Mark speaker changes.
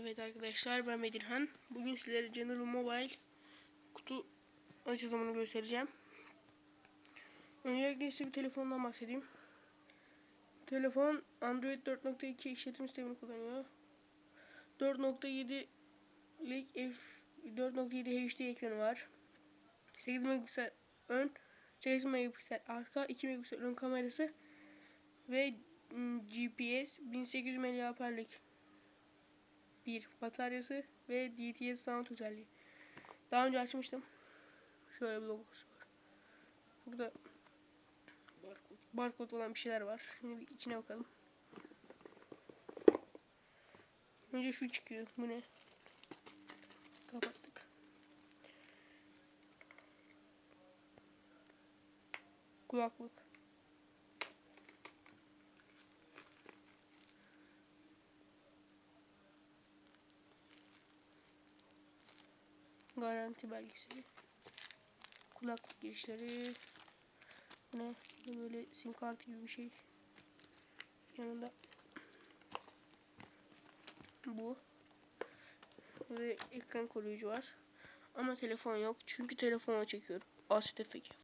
Speaker 1: Evet arkadaşlar ben Bedirhan. Bugün sizlere General Mobile kutu açılımını göstereceğim. Öncelikle size bir telefondan bahsedeyim. Telefon Android 4.2 işletim sistemini kullanıyor. 4.7'lik F 4.7 HD ekranı var. 8 megapiksel ön, 8 megapiksel arka, 2 megapiksel ön kamerası ve GPS 1800 mAh'lik bir bataryası ve DTS sound özelliği. Daha önce açmıştım. Şöyle bir logosu var. Burada barkod, barkod olan bir şeyler var. Şimdi bir içine bakalım. Önce şu çıkıyor. Bu ne? Kapattık. Kulaklık. Garanti belgesi. Kulaklık girişleri. Ne? Böyle sim kartı gibi bir şey. Yanında bu. Ve ekran koruyucu var. Ama telefon yok. Çünkü telefonla çekiyorum. ASTFK